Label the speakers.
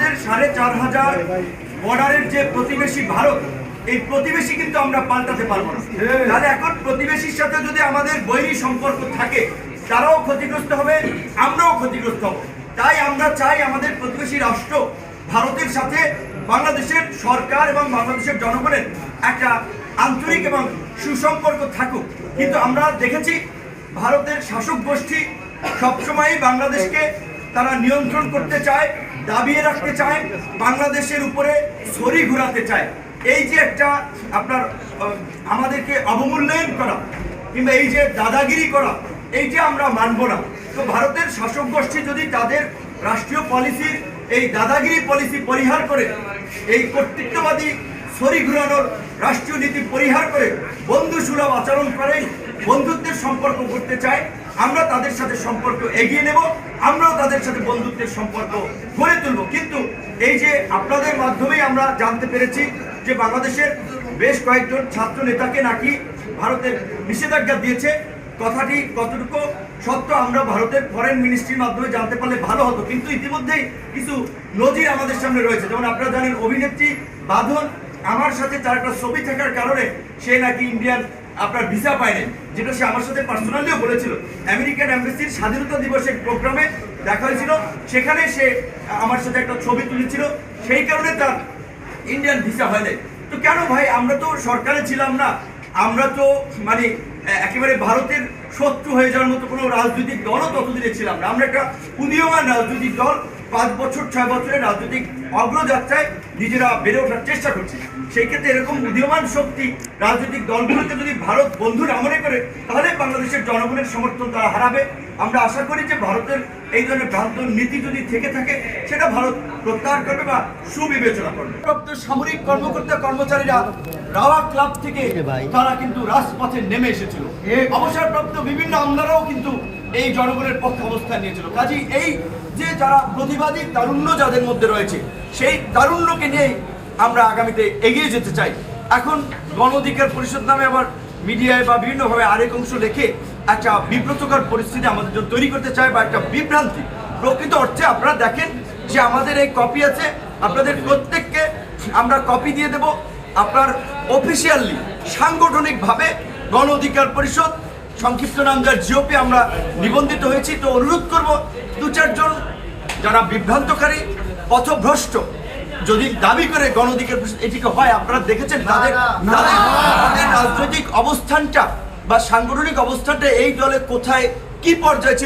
Speaker 1: আমাদের সাড়ে চার হাজার বর্ডারের যে প্রতিবেশী ভারত, এই প্রতিবেশী কিন্তু আমরা পাল্টাতে পারব না। তাহলে এখন প্রতিবেশীর সাথে যদি আমাদের বৈরী সম্পর্ক থাকে, তারাও ক্ষতিগ্রস্ত হবে, আমরাও ক্ষতিগ্রস্ত হব। তাই আমরা চাই আমাদের প্রতিবেশী রাষ্ট্র ভারতের সাথে বাংলাদেশের সরকার এবং বাংলাদেশের জনগণের একটা আন্তরিক এবং সুসম্পর্ক থাকুক। কিন্তু আমরা দেখেছি ভারতের শাসক গোষ্ঠী সবসময়ই বাংলাদেশকে তারা নিয়ন্ত্রণ করতে চায় দাবিয়ে রাখতে চায়, বাংলাদেশের উপরে ছড়ি ঘুরাতে চায়। এই যে একটা আপনার আমাদেরকে অবমূল্যায়ন করা, কিংবা এই যে দাদাগিরি করা এই যে আমরা মানব না। তো ভারতের শাসক গোষ্ঠী যদি তাদের রাষ্ট্রীয় পলিসির এই দাদাগিরি পলিসি পরিহার করে, এই কর্তৃত্ববাদী ছড়ি ঘুরানোর রাষ্ট্রীয় নীতি পরিহার করে বন্ধু সুলভ আচরণ করে বন্ধুত্বের সম্পর্ক করতে চায়, আমরা তাদের সাথে সম্পর্ক এগিয়ে নেব, আমরাও তাদের সাথে বন্ধুত্বের সম্পর্ক গড়ে তুলব। কিন্তু এই যে আপনাদের মাধ্যমেই আমরা জানতে পেরেছি যে বাংলাদেশের বেশ কয়েকজন ছাত্র নেতাকে নাকি ভারতের নিষেধাজ্ঞা দিয়েছে, কথাটি কতটুকু সত্য আমরা ভারতের ফরেন মিনিস্ট্রির মাধ্যমে জানতে পারলে ভালো হতো। কিন্তু ইতিমধ্যেই কিছু নজির আমাদের সামনে রয়েছে। যেমন আপনারা জানেন, অভিনেত্রী বাঁধন আমার সাথে তার একটা ছবি থাকার কারণে সে নাকি ইন্ডিয়ান আপনার ভিসা পায়নি, যেটা সে আমার সাথে পার্সোনালিও বলেছিল। আমেরিকান এম্বাসির স্বাধীনতা দিবসের প্রোগ্রামে দেখা হয়েছিল, সেখানে সে আমার সাথে একটা ছবি তুলেছিল, সেই কারণে তার ইন্ডিয়ান ভিসা হয় তো কেন ভাই, আমরা তো সরকারে ছিলাম না, আমরা তো মানে একেবারে ভারতের শত্রু হয়ে যাওয়ার মতো কোনো রাজনৈতিক দলও ততদিনে ছিলাম না। আমরা একটা উদীয়মান রাজনৈতিক দল পাঁচ বছর, ছয় বছরের রাজনৈতিক অগ্রযাত্রায় নিজেরা বেড়ে ওঠার চেষ্টা করছে। সেই ক্ষেত্রে এরকম উদীয়মান শক্তি রাজনৈতিক দলগুলোকে যদি ভারত বন্ধুরা মনে করে, তাহলে বাংলাদেশের জনগণের সমর্থন তারা হারাবে। আমরা আশা করি যে ভারতের এই ধরনের ভ্রান্ত নীতি যদি থেকে থাকে সেটা ভারত প্রত্যাহার করবে বা সুবিবেচনা করবে। সামরিক কর্মকর্তা কর্মচারীরা রাওয়া ক্লাব থেকে তারা কিন্তু রাজপথে নেমে এসেছিল। অবসরপ্রাপ্ত বিভিন্ন আমলারাও কিন্তু এই জনগণের পক্ষে অবস্থান নিয়েছিল। কাজী এই যে যারা প্রতিবাদী তারুণ্য যাদের মধ্যে রয়েছে সেই তারুণ্যকে নিয়ে আমরা আগামীতে এগিয়ে যেতে চাই। এখন গণ অধিকার পরিষদ নামে আবার মিডিয়ায় বা বিভিন্নভাবে আরেক অংশ লেখে একটা বিব্রতকর পরিস্থিতি আমাদের জন্য তৈরি করতে চায় বা একটা বিভ্রান্তি প্রকৃত অর্থে আপনারা দেখেন যে আমাদের এই কপি আছে আপনাদের প্রত্যেককে আমরা কপি দিয়ে দেব আপনার অফিসিয়ালি সাংগঠনিকভাবে গণ অধিকার পরিষদ সংক্ষিপ্ত নাম যার জিওপি আমরা নিবন্ধিত হয়েছি তো অনুরোধ করব দু চারজন যারা বিভ্রান্তকারী পথভ্রষ্ট যদি দাবি করে গণ অধিকার পরিষদ এটিকে হয় আপনারা দেখেছেন তাদের তাদের অবস্থানটা বা সাংগঠনিক অবস্থানটা এই দলে কোথায় কি পর্যায়ে